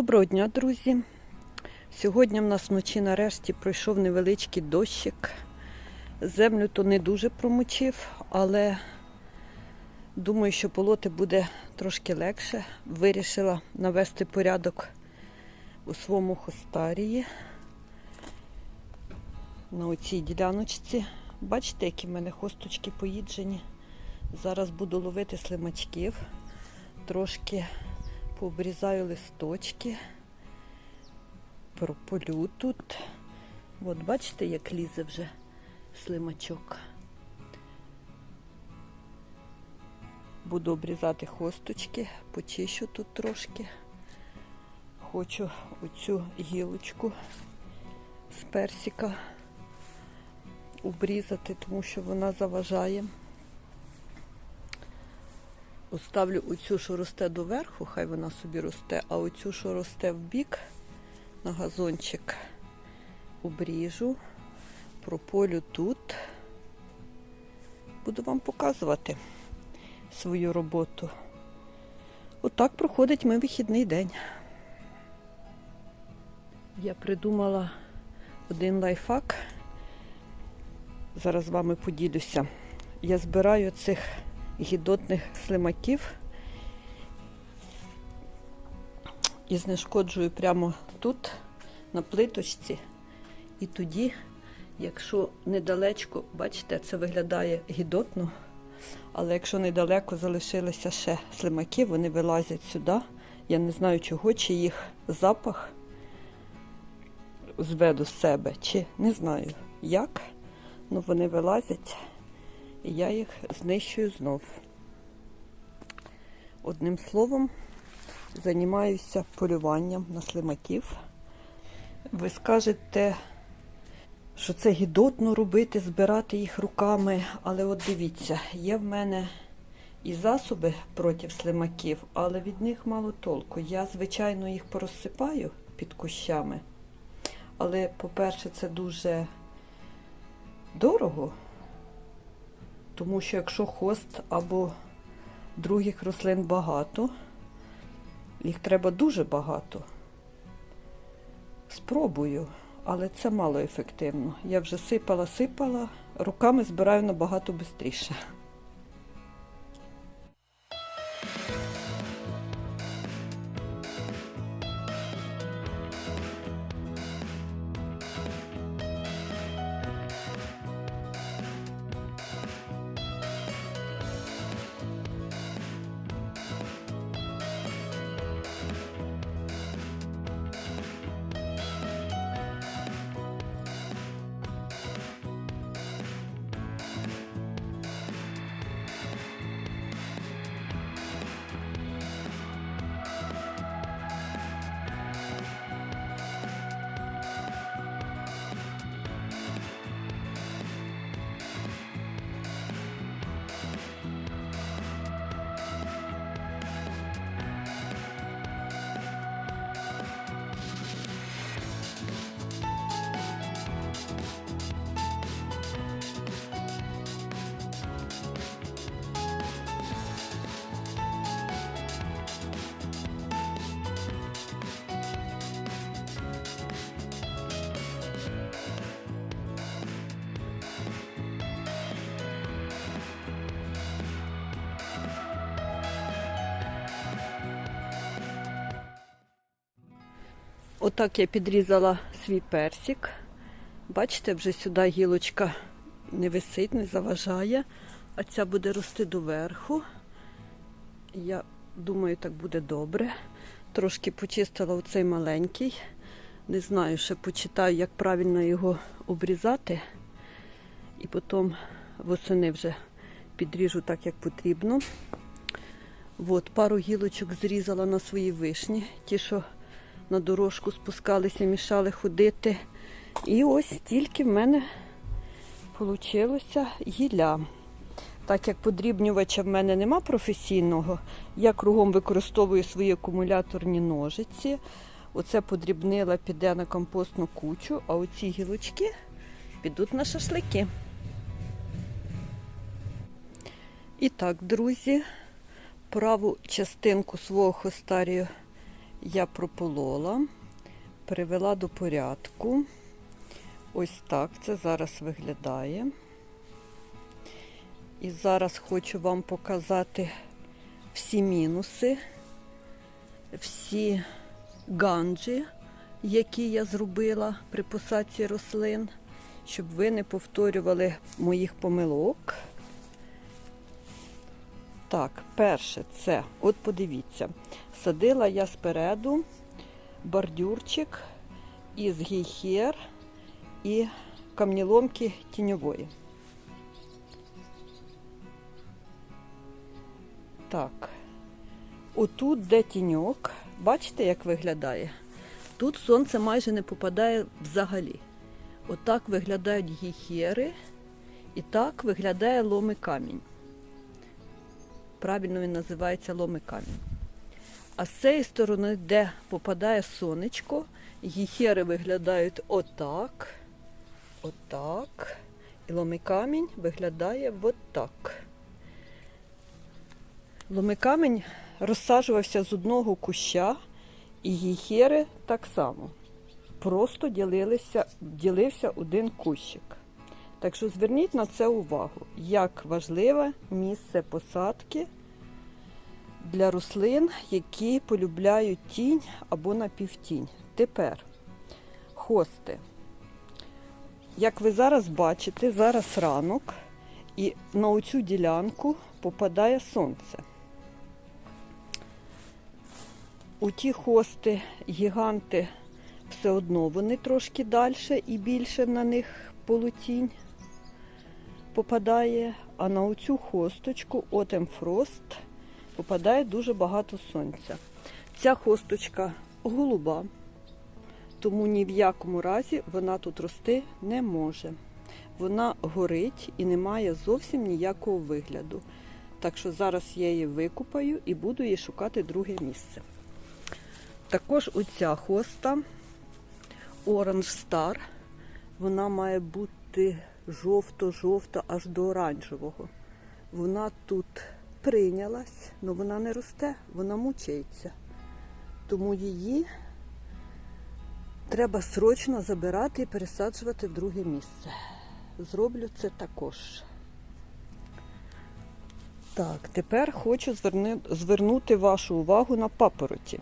Доброго дня, друзі! Сьогодні в нас вночі нарешті пройшов невеличкий дощик. Землю то не дуже промочив, але думаю, що полоти буде трошки легше. Вирішила навести порядок у своєму хостарії на оцій діляночці. Бачите, які в мене хосточки поїджені. Зараз буду ловити слимачків, трошки пообрізаю листочки, прополю тут. От бачите, як лізе вже слимачок. Буду обрізати хосточки, почищу тут трошки. Хочу оцю гілочку з персика обрізати, тому що вона заважає. Оставлю оцю, що росте доверху, хай вона собі росте, а оцю, що росте в бік на газончик, обріжу, прополю тут. Буду вам показувати свою роботу. Отак проходить мій вихідний день. Я придумала один лайфхак. Зараз з вами поділюся. Я збираю цих гідотних слимаків і знешкоджую прямо тут, на плиточці. І тоді, якщо недалечко, бачите, це виглядає гідотно, але якщо недалеко залишилися ще слимаки, вони вилазять сюди. Я не знаю чого, чи їх запах зведу з себе, чи не знаю як, але вони вилазять і я їх знищую знов. Одним словом, займаюся полюванням на слимаків. Ви скажете, що це гідотно робити, збирати їх руками, але от дивіться, є в мене і засоби проти слимаків, але від них мало толку. Я, звичайно, їх порозсипаю під кущами. Але, по-перше, це дуже дорого. Тому що якщо хост або других рослин багато, їх треба дуже багато. Спробую, але це мало ефективно. Я вже сипала, сипала, руками збираю набагато швидше. Отак я підрізала свій персик. Бачите, вже сюди гілочка не висить, не заважає, а ця буде рости доверху. Я думаю, так буде добре. Трошки почистила оцей маленький. Не знаю, ще почитаю, як правильно його обрізати. І потім восени вже підріжу так, як потрібно. От, пару гілочок зрізала на свої вишні. Ті, що на дорожку спускалися, мішали ходити. І ось тільки в мене вийшло гілля. Так як подрібнювача в мене нема професійного, я кругом використовую свої акумуляторні ножиці. Оце подрібнила, піде на компостну кучу, а оці гілочки підуть на шашлики. І так, друзі, праву частинку свого хостарію я прополола, привела до порядку. Ось так це зараз виглядає. І зараз хочу вам показати всі мінуси, всі ганджі, які я зробила при посадці рослин, щоб ви не повторювали моїх помилок. Так, перше це, от подивіться, садила я спереду бордюрчик із гейхер і камніломки тіньової. Так, отут, де тіньок, бачите, як виглядає? Тут сонце майже не попадає взагалі. Отак виглядають гіхери, і так виглядає ломи камінь. Правильно він називається ломи камінь. А з цієї сторони, де попадає сонечко, гіхери виглядають отак, отак. І ломикамінь виглядає отак. Ломикамінь розсаджувався з одного куща, і гіхери так само. Просто ділилися, ділився один кущик. Так що зверніть на це увагу, як важливе місце посадки для рослин, які полюбляють тінь або напівтінь. Тепер хости. Як ви зараз бачите, зараз ранок і на оцю ділянку попадає сонце. У ті хости гіганти все одно вони трошки далі і більше на них полутінь попадає, а на оцю хосточку Frost попадає дуже багато сонця. Ця хосточка голуба, тому ні в якому разі вона тут рости не може. Вона горить і не має зовсім ніякого вигляду. Так що зараз я її викупаю і буду їй шукати друге місце. Також оця хоста Orange Star, вона має бути жовто-жовто аж до оранжевого. Вона тут прийнялась, але вона не росте, вона мучається. Тому її треба срочно забирати і пересаджувати в друге місце. Зроблю це також. Так, тепер хочу зверни- звернути вашу увагу на папороті.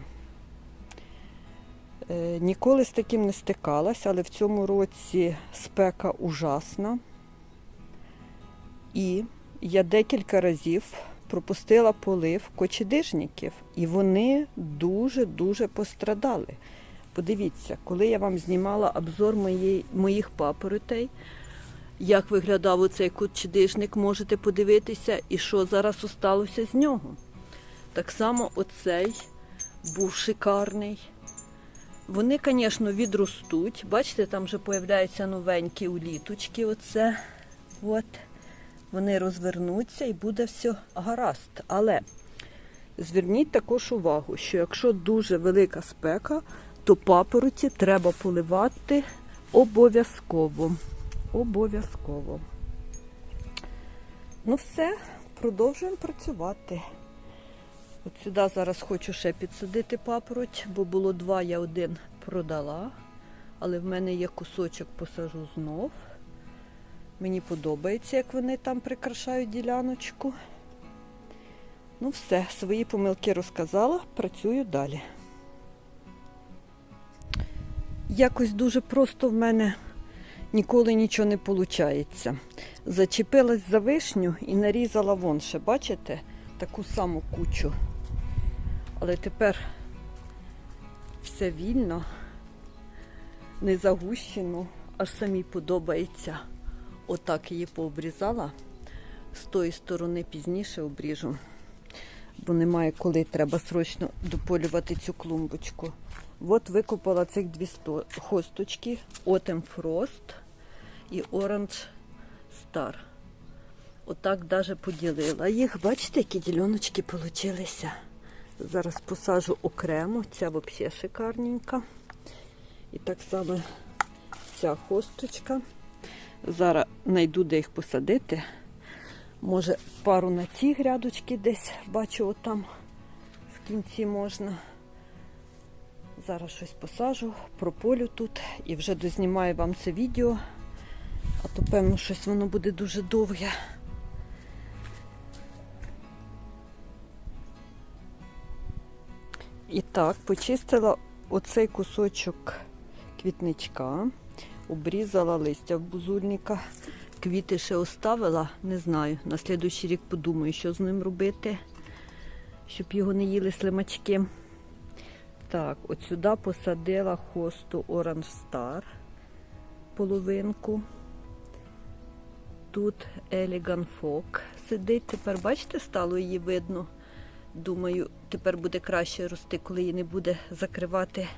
Е, Ніколи з таким не стикалась, але в цьому році спека ужасна. І я декілька разів пропустила полив кочедижників, і вони дуже-дуже пострадали. Подивіться, коли я вам знімала обзор моєї, моїх папоротей, як виглядав оцей кочедижник, можете подивитися, і що зараз осталося з нього. Так само оцей був шикарний. Вони, звісно, відростуть. Бачите, там вже появляються новенькі уліточки. Оце. От. Вони розвернуться і буде все гаразд. Але зверніть також увагу, що якщо дуже велика спека, то папороті треба поливати обов'язково. Обов'язково. Ну все, продовжуємо працювати. От сюди зараз хочу ще підсадити папороть, бо було два, я один продала. Але в мене є кусочок, посажу знов. Мені подобається, як вони там прикрашають діляночку. Ну все, свої помилки розказала, працюю далі. Якось дуже просто в мене ніколи нічого не виходить. Зачепилась за вишню і нарізала вон ще, бачите, таку саму кучу. Але тепер все вільно, не загущено, аж самі подобається. Отак її пообрізала. З тої сторони пізніше обріжу, бо немає коли треба срочно дополювати цю клумбочку. От викопала цих дві сто- хосточки Autumn Frost і Orange Star. Отак даже поділила їх. Бачите, які діляночки получилися. Зараз посажу окремо. Ця взагалі шикарненька. І так само ця хосточка. Зараз знайду, де їх посадити. Може, пару на ці грядочки десь бачу отам в кінці можна. зараз щось посажу, прополю тут і вже дознімаю вам це відео. А то, певно, щось воно буде дуже довге. І так, почистила оцей кусочок квітничка, обрізала листя в бузульника. Квіти ще оставила, не знаю. На слідуючий рік подумаю, що з ним робити, щоб його не їли слимачки. Так, от сюди посадила хосту Orange Star половинку. Тут Elegant Folk сидить. Тепер, бачите, стало її видно. Думаю, тепер буде краще рости, коли її не буде закривати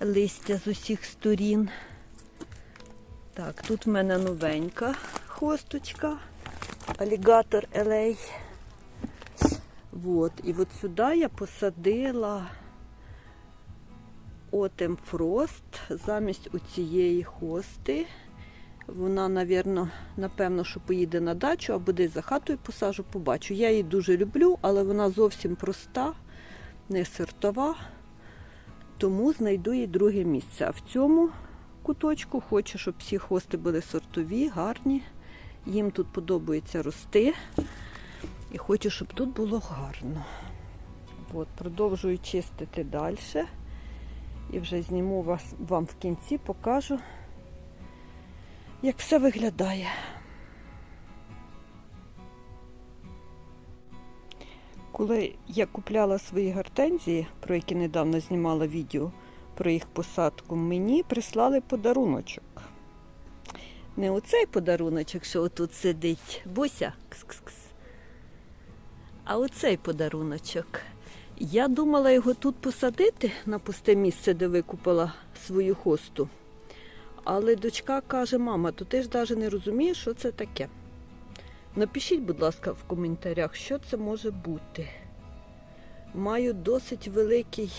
листя з усіх сторін. Так, тут в мене новенька хосточка, алігатор LA. Вот. І от сюди я посадила Autumn Frost замість оцієї хости. Вона, навірно, напевно, що поїде на дачу або десь за хатою посажу, побачу. Я її дуже люблю, але вона зовсім проста, не сортова, тому знайду їй друге місце. А в цьому куточку хочу, щоб всі хости були сортові, гарні. Їм тут подобається рости. І хочу, щоб тут було гарно. От, продовжую чистити далі. І вже зніму вас, вам в кінці, покажу, як все виглядає. Коли я купляла свої гортензії, про які недавно знімала відео про їх посадку, мені прислали подаруночок. Не оцей подаруночок, що отут сидить, Буся, кс-кс-кс, а оцей подаруночок. Я думала його тут посадити на пусте місце, де викупила свою хосту. Але дочка каже, мама, то ти ж навіть не розумієш, що це таке. Напишіть, будь ласка, в коментарях, що це може бути. Маю досить великий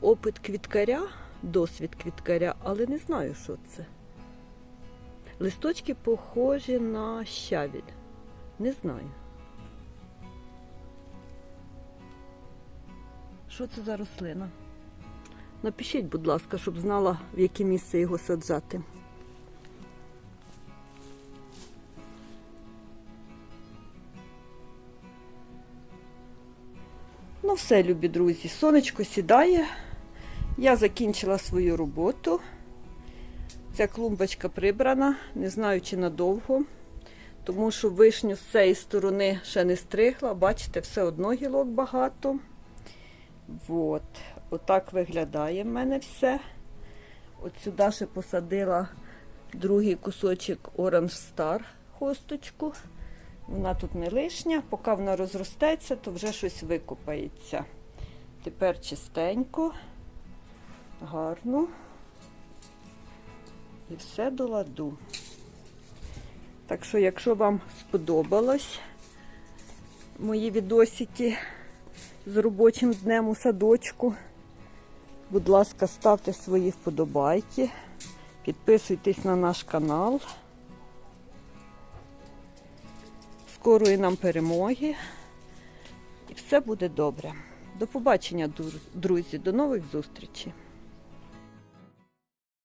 опит квіткаря, досвід квіткаря, але не знаю, що це. Листочки похожі на щавіль. Не знаю. Що це за рослина? Напишіть, будь ласка, щоб знала, в яке місце його саджати. Ну, все, любі друзі, сонечко сідає. Я закінчила свою роботу. Ця клумбочка прибрана, не знаю, чи надовго, тому що вишню з цієї сторони ще не стригла. Бачите, все одно гілок багато. От. Отак виглядає в мене все. От сюди ще посадила другий кусочок Orange Star хосточку. Вона тут не лишня, поки вона розростеться, то вже щось викопається. Тепер чистенько, гарно. І все до ладу. Так що, якщо вам сподобалось мої відосики з робочим днем у садочку, будь ласка, ставте свої вподобайки, підписуйтесь на наш канал. Скорої нам перемоги. І все буде добре. До побачення, друзі, до нових зустрічей.